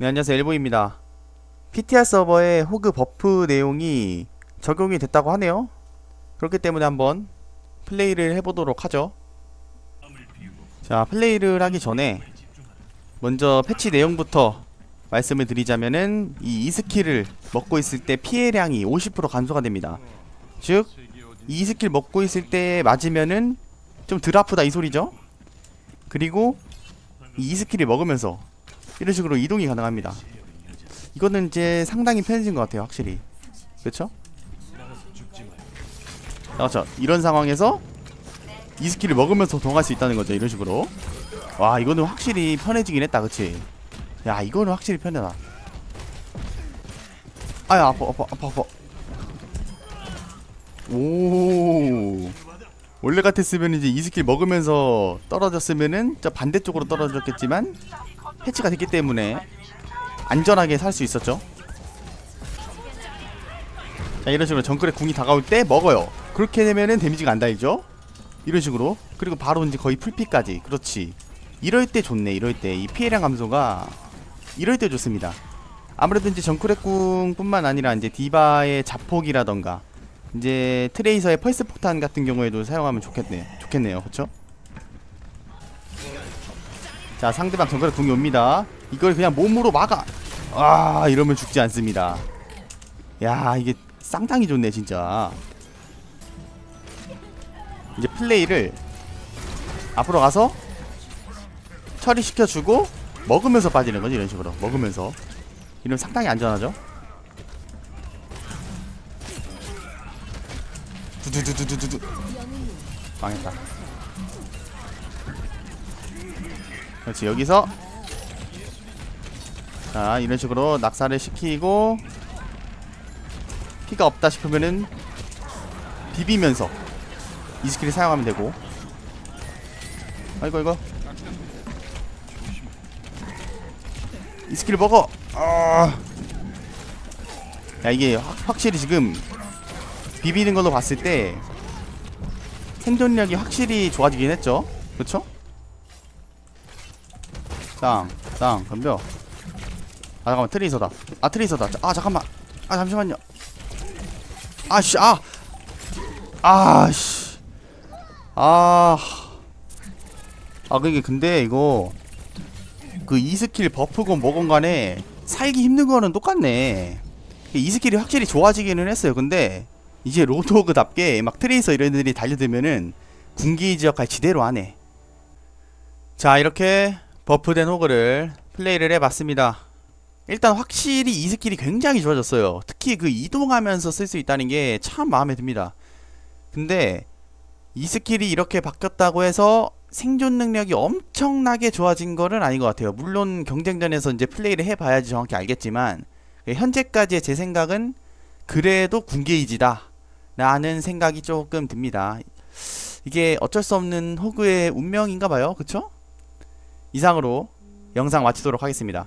네 안녕하세요. 엘보입니다. PTR 서버에 호그 버프 내용이 적용이 됐다고 하네요. 그렇기 때문에 한번 플레이를 해보도록 하죠. 자 플레이를 하기 전에 먼저 패치 내용부터 말씀을 드리자면은 이 이스킬을 먹고 있을 때 피해량이 50% 감소가 됩니다. 즉 이 스킬 먹고 있을 때 맞으면은 좀 덜 아프다 이 소리죠? 그리고 이 스킬을 먹으면서 이런 식으로 이동이 가능합니다. 이거는 이제 상당히 편해진 것 같아요 확실히. 그렇죠? 그렇죠. 이런 상황에서 이 스킬을 먹으면서 동할 수 있다는 거죠 이런 식으로. 와 이거는 확실히 편해지긴 했다 그치? 야 이거는 확실히 편하다. 아야 아파 아파 아파 아파. 오. 원래 같았으면 이제 이 스킬 먹으면서 떨어졌으면은 저 반대쪽으로 떨어졌겠지만 패치가 됐기 때문에 안전하게 살 수 있었죠. 자 이런 식으로 정글의 궁이 다가올 때 먹어요. 그렇게 되면은 데미지가 안 달죠. 이런 식으로. 그리고 바로 이제 거의 풀피까지. 그렇지. 이럴 때 좋네 이럴 때. 이 피해량 감소가 이럴 때 좋습니다. 아무래도 이제 정크레 궁뿐만 아니라 이제 디바의 자폭이라던가 이제 트레이서의 펄스 폭탄 같은 경우에도 사용하면 좋겠네 좋겠네요. 그쵸? 자 상대방 정글에 궁이 옵니다. 이걸 그냥 몸으로 막아. 아 이러면 죽지 않습니다. 야 이게 쌍당이 좋네 진짜. 이제 플레이를 앞으로 가서 처리시켜주고 먹으면서 빠지는 거지 이런 식으로. 먹으면서. 이러면 상당히 안전하죠? 두두두두두두. 망했다 그렇지 여기서. 자 이런 식으로 낙사를 시키고 피가 없다 싶으면은 비비면서 이 스킬을 사용하면 되고. 아이고 이거 이 스킬을 먹어! 아. 야 이게 확, 확실히 지금 비비는 걸로 봤을 때 생존력이 확실히 좋아지긴 했죠? 그쵸? 땅, 땅, 덤벼 아 잠깐만 트레이서다. 아 트레이서다. 아 잠깐만. 아 잠시만요. 아씨 아! 아씨. 아. 아, 그게 근데 이거 그이 스킬 버프건 뭐건 간에 살기 힘든 거는 똑같네. 이 스킬이 확실히 좋아지기는 했어요. 근데 이제 로드호그답게 막 트레이서 이런 애들이 달려들면은 군기 역할 지대로 하네. 자 이렇게 버프된 호그를 플레이를 해봤습니다. 일단 확실히 이 스킬이 굉장히 좋아졌어요. 특히 그 이동하면서 쓸 수 있다는 게 참 마음에 듭니다. 근데 이 스킬이 이렇게 바뀌었다고 해서 생존 능력이 엄청나게 좋아진 거는 아닌 것 같아요. 물론 경쟁전에서 이제 플레이를 해봐야지 정확히 알겠지만 현재까지의 제 생각은 그래도 군게이지다 라는 생각이 조금 듭니다. 이게 어쩔 수 없는 호그의 운명인가 봐요. 그쵸? 이상으로 영상 마치도록 하겠습니다